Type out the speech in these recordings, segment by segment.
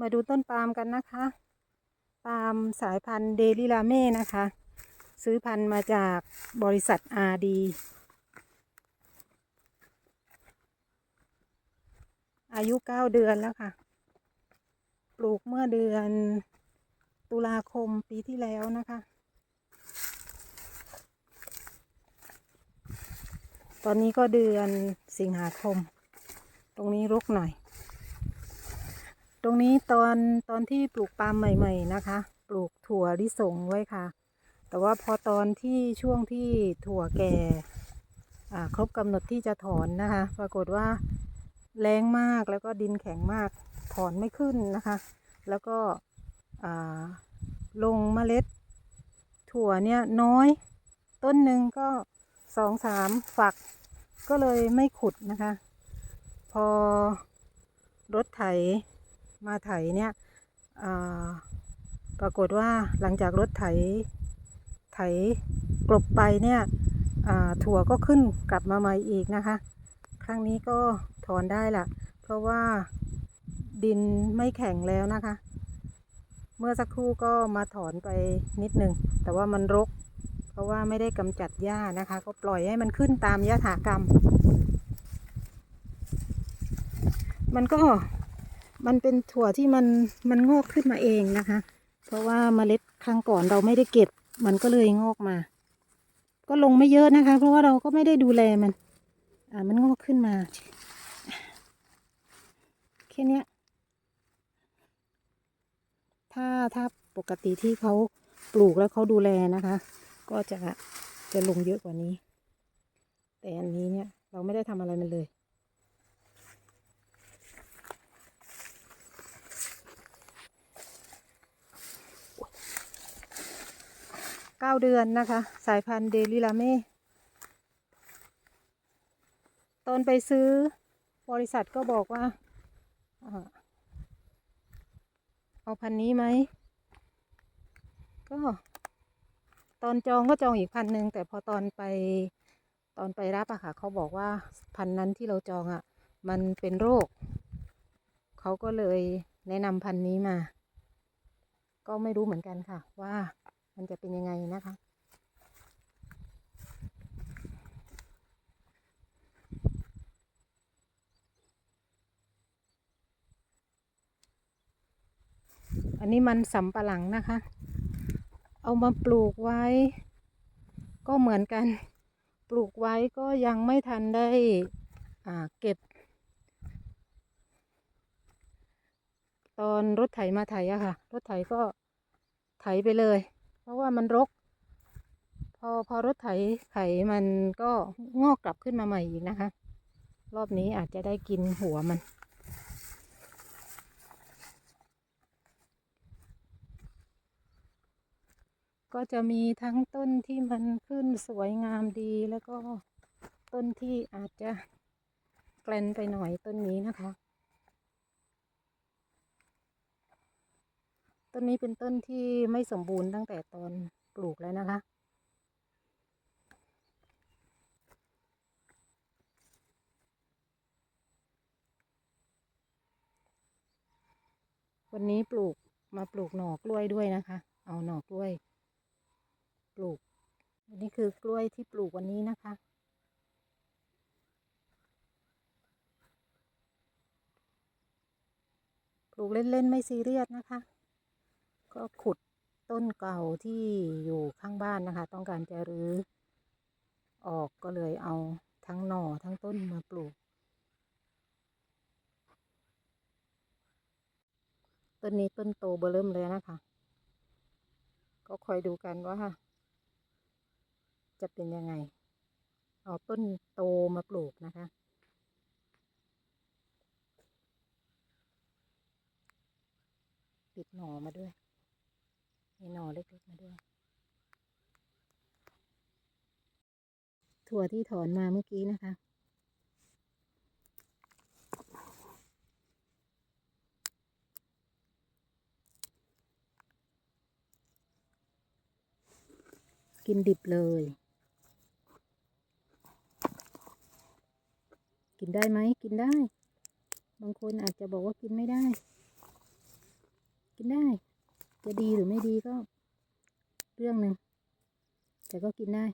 มาดูต้นปาล์มกันนะคะ ปาล์มสายพันธุ์เดลิลาเม่นะคะ ซื้อพันธุ์มาจากบริษัทอาดีอายุ9เดือนแล้วค่ะ ปลูกเมื่อเดือนตุลาคมปีที่แล้วนะคะ ตอนนี้ก็เดือนสิงหาคม ตรงนี้รกหน่อย ตรงนี้ตอนตอนที่ปลูกปาล์มใหม่ ๆนะคะ ปลูกถั่วลิสงไว้ค่ะ แต่ว่าพอตอนที่ช่วงที่ถั่วแก่ครบกำหนดที่จะถอนนะคะ ปรากฏว่าแรงมากแล้วก็ดินแข็งมากถอนไม่ขึ้นนะคะ แล้วก็ลงเมล็ด ถั่วเนี่ยน้อย ต้นหนึ่งก็สองสามฝัก ก็เลยไม่ขุดนะคะ พอรถไถ มาไถเนี่ยปรากฏว่าหลังจากรถไถไถกลบไปเนี่ยถั่วก็ขึ้นกลับมาใหม่อีกนะคะ ครั้งนี้ก็ถอนได้ละเพราะว่าดินไม่แข็งแล้วนะคะ เมื่อสักครู่ก็มาถอนไปนิดหนึ่งแต่ว่ามันรก เพราะว่าไม่ได้กำจัดหญ้านะคะ ก็ปล่อยให้มันขึ้นตามยถากรรม มันก็ มันเป็นถั่วที่มันมันงอกขึ้นมาเองนะคะ เพราะว่าเมล็ดครั้งก่อนเราไม่ได้เก็บ มันก็เลยงอกมา ก็ลงไม่เยอะนะคะ เพราะว่าเราก็ไม่ได้ดูแลมัน อ่ามันงอกขึ้นมาแค่นี้ถ้าถ้าปกติที่เขาปลูกแล้วเขาดูแลนะคะ ก็จะจะลงเยอะกว่านี้ แต่อันนี้เนี่ยเราไม่ได้ทำอะไรมันเลย เก้าเดือนนะคะ สายพันธุ์เดลิลาเม่ตอนไปซื้อบริษัทก็บอกว่าอ่า เอาพันนี้ไหม ก็ ตอนจองก็จองอีกพันหนึ่งแต่พอตอนไปตอนไปรับอะค่ะ เขาบอกว่าพันนั้นที่เราจองอะมันเป็นโรค เขาก็เลยแนะนำพันนี้มา ก็ไม่รู้เหมือนกันค่ะว่า มันจะเป็นยังไงนะคะ อันนี้มันสำปะหลังนะคะ เอามาปลูกไว้ ก็เหมือนกัน ปลูกไว้ก็ยังไม่ทันได้เก็บ ตอนรถไถมาไถอะค่ะ รถไถก็ไถไปเลย เพราะว่ามันรก พอพอรถไถไถมันก็งอกกลับขึ้นมาใหม่อีกนะคะ รอบนี้อาจจะได้กินหัวมัน ก็จะมีทั้งต้นที่มันขึ้นสวยงามดีแล้วก็ต้นที่อาจจะแกลนไปหน่อยต้นนี้นะคะ ต้นนี้เป็นต้นที่ไม่สมบูรณ์ตั้งแต่ตอนปลูกแล้วนะคะ วันนี้ปลูกมาปลูกหน่อกล้วยด้วยนะคะ เอาหน่อกล้วย ปลูกอันนี้คือกล้วยที่ปลูกวันนี้นะคะ ปลูกเล่นๆไม่ซีเรียสนะคะ ก็ขุดต้นเก่าที่อยู่ข้างบ้านนะคะ ต้องการจะรื้อออกก็เลยเอาทั้งหน่อทั้งต้นมาปลูก ต้นนี้ต้นโตเบอเริ่มเลยนะคะ ก็คอยดูกันว่า จะเป็นยังไง เอาต้นโตมาปลูกนะคะติดหน่อมาด้วย มีหน่อเล็กๆมาด้วย ถั่วที่ถอนมาเมื่อกี้นะคะ กินดิบเลย กินได้ไหมกินได้ บางคนอาจจะบอกว่ากินไม่ได้ จะดีหรือไม่ดีก็ เรื่องหนึ่งแต่ก็กินได้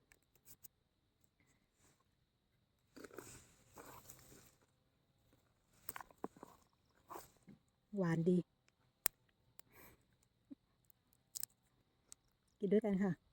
หวานดี กินด้วยกันค่ะ